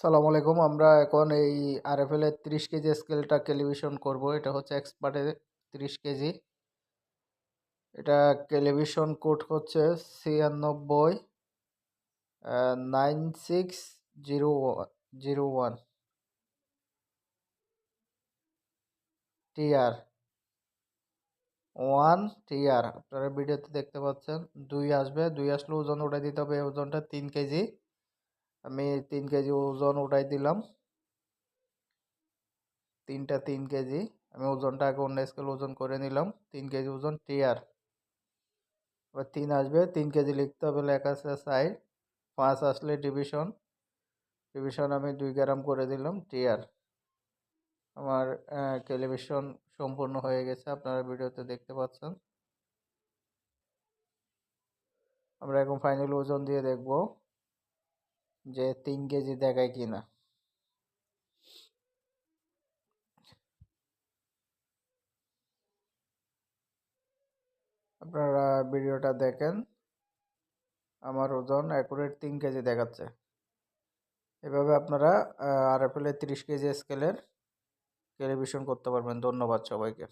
সালাম আলাইকুম। আমরা এখন এই আরএফএল এর তিরিশ কেজি স্কেলটা ক্যালিব্রেশন করব। এটা হচ্ছে এক্সপার্টের তিরিশ কেজি। এটা ক্যালিব্রেশন কোড হচ্ছে ছিয়ানব্বই nine six zero zero one. TR. One TR. আপনারা ভিডিওতে দেখতে পাচ্ছেন। দুই আসবে। দুই আসলে ওজন উঠাই দিতে হবে। ওজনটা তিন কেজি। আমি তিন কেজি ওজন উঠাই দিলাম। তিনটা তিন কেজি। আমি ওজনটা আগে অন্য স্কেল ওজন করে নিলাম। তিন কেজি ওজন টিয়ার এবার তিন আসবে, তিন কেজি লিখতে হবে লেখা আছে সাইড পাঁচ আসলে ডিভিশন ডিভিশন আমি দুই গ্রাম করে দিলাম টিয়ার আমার ক্যালিব্রেশন সম্পূর্ণ হয়ে গেছে, আপনারা ভিডিওতে দেখতে পাচ্ছেন। আমরা এখন ফাইনাল ওজন দিয়ে দেখব। যে তিন কেজি দেখায় কিনা আপনারা ভিডিওটা দেখেন। আমার ওজন অ্যাকুরেট তিন কেজি দেখাচ্ছে। এভাবে আপনারা আর এফ এল তিরিশ কেজি স্কেলের টেলিভিশন করতে পারবেন। ধন্যবাদ সবাইকে।